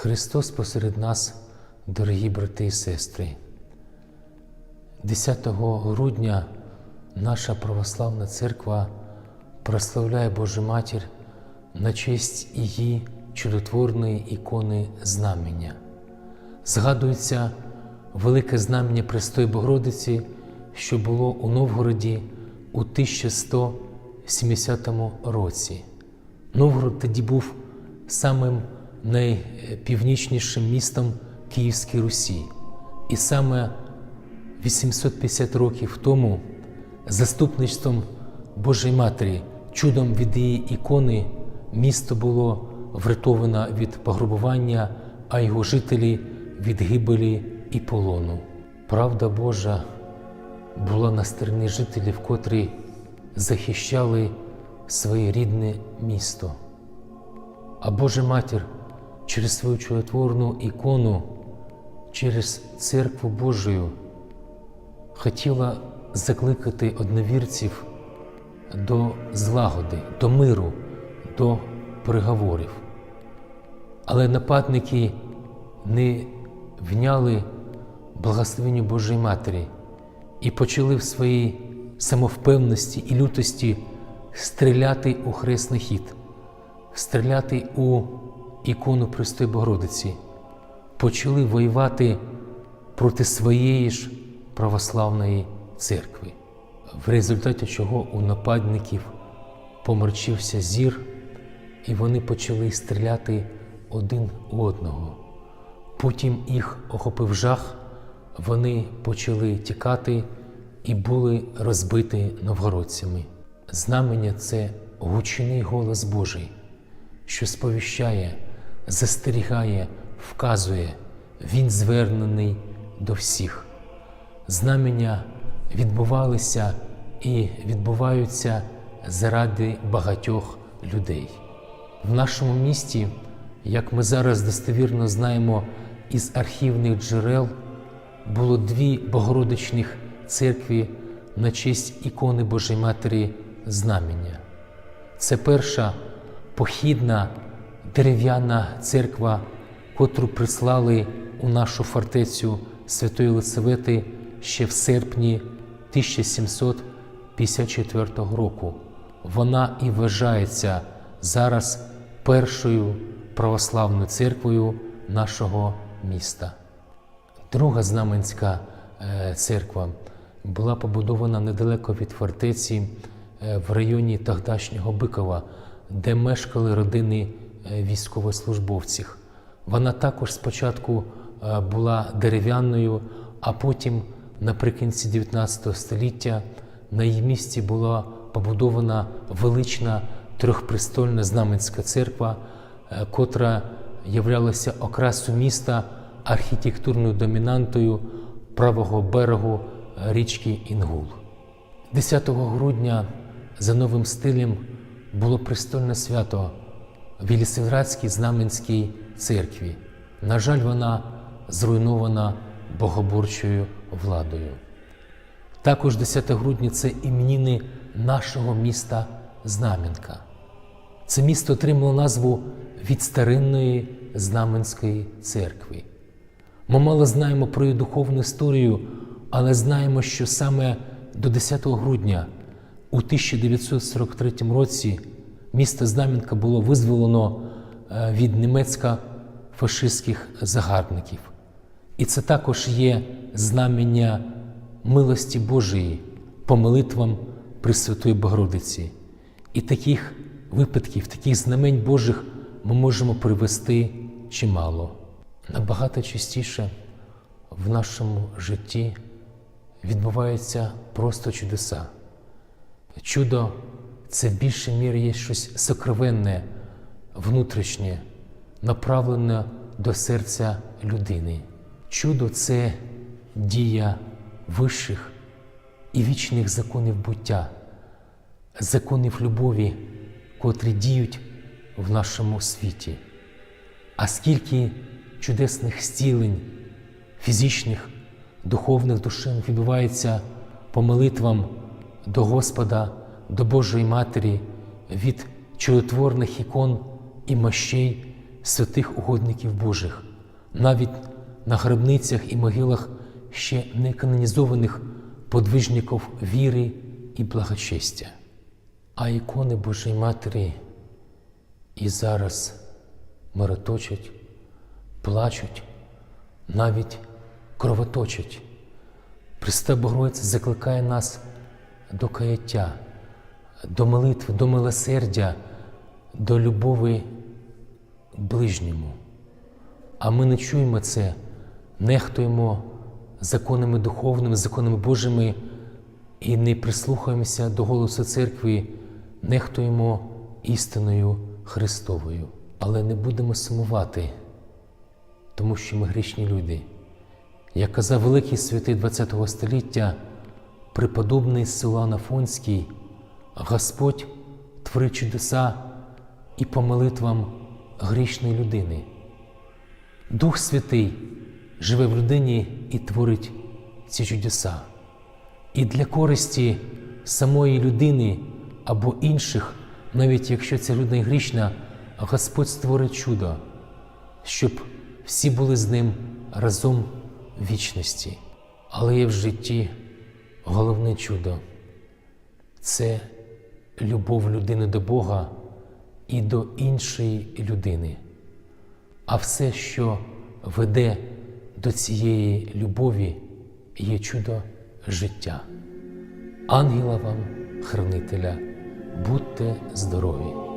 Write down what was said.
Христос посеред нас, дорогі брати і сестри. 10 грудня наша православна церква прославляє Божу Матір на честь її чудотворної ікони знамення. Згадується велике знамення Престої Богородиці, що було у Новгороді у 1170 році. Новгород тоді був самим найпівнічнішим містом Київської Русі. І саме 850 років тому заступництвом Божої Матері, чудом від її ікони, місто було врятовано від пограбування, а його жителі від гибелі і полону. Правда Божа була на стороні жителів, котрі захищали своє рідне місто. А Божа Матір через свою чудотворну ікону, через церкву Божою хотіла закликати одновірців до злагоди, до миру, до переговорів. Але нападники не вняли благословенню Божої Матері і почали в своїй самовпевності і лютості стріляти у хресний хід, стріляти у ікону Престої Богородиці, почали воювати проти своєї ж православної церкви, в результаті чого у нападників померчився зір, і вони почали стріляти один у одного. Потім їх охопив жах, вони почали тікати і були розбиті новгородцями. Знамення це гучний голос Божий, що сповіщає, застерігає, вказує, він звернений до всіх. Знамення відбувалися і відбуваються заради багатьох людей. В нашому місті, як ми зараз достовірно знаємо із архівних джерел, було дві богородичних церкви на честь ікони Божої Матері Знамення. Це перша похідна дерев'яна церква, котру прислали у нашу фортецю Святої Лисавети ще в серпні 1754 року. Вона і вважається зараз першою православною церквою нашого міста. Друга знаменська е, церква була побудована недалеко від фортеці е, в районі тогдашнього Бикова, де мешкали родини військовослужбовців. Вона також спочатку е, була дерев'яною, а потім, наприкінці 19 століття, на її місці була побудована велична трьохпрестольна знаменська церква, е, котра являлася окрасу міста архітектурною домінантою правого берегу е, річки Інгул. 10 грудня за новим стилем було престольне свято в Єлісавградській Знаменській церкві. На жаль, вона зруйнована богоборчою владою. Також 10 грудня це іменини нашого міста Знам'янка. Це місто отримало назву від старинної Знаменської церкви. Ми мало знаємо про її духовну історію, але знаємо, що саме до 10 грудня у 1943 році місто Знам'янка було визволено е, від німецько-фашистських загарбників. І це також є знамення милості Божої по молитвам Пресвятої Богородиці. І таких випадків, таких знамень Божих ми можемо привести чимало. Набагато частіше в нашому житті відбуваються просто чудеса. Чудо це в більшій мірі є щось сокровенне, внутрішнє, направлене до серця людини. Чудо це дія вищих і вічних законів буття, законів любові, котрі діють в нашому світі. А скільки чудесних зцілень, фізичних, духовних душин відбувається по молитвам до Господа, до Божої Матері від чудотворних ікон і мощей святих угодників Божих, навіть на гробницях і могилах ще не канонізованих подвижників віри і благочестя. А ікони Божої Матері і зараз мироточать, плачуть, навіть кровоточать. Христа Богородиця закликає нас до каяття, до молитви, до милосердя, до любові ближньому. А ми не чуємо це, нехтуємо законами духовними, законами Божими і не прислухаємося до голосу церкви, нехтуємо істиною Христовою. Але не будемо сумувати, тому що ми грішні люди. Як казав великий святий ХХ століття, преподобний Силуан Афонський, Господь творить чудеса і по молитвам грішної людини. Дух Святий живе в людині і творить ці чудеса. І для користі самої людини або інших, навіть якщо ця людина грішна, Господь створить чудо, щоб всі були з ним разом в вічності. Але є в житті головне чудо це любов людини до Бога і до іншої людини. А все, що веде до цієї любові, є чудо життя. Ангела вам, хранителя, будьте здорові!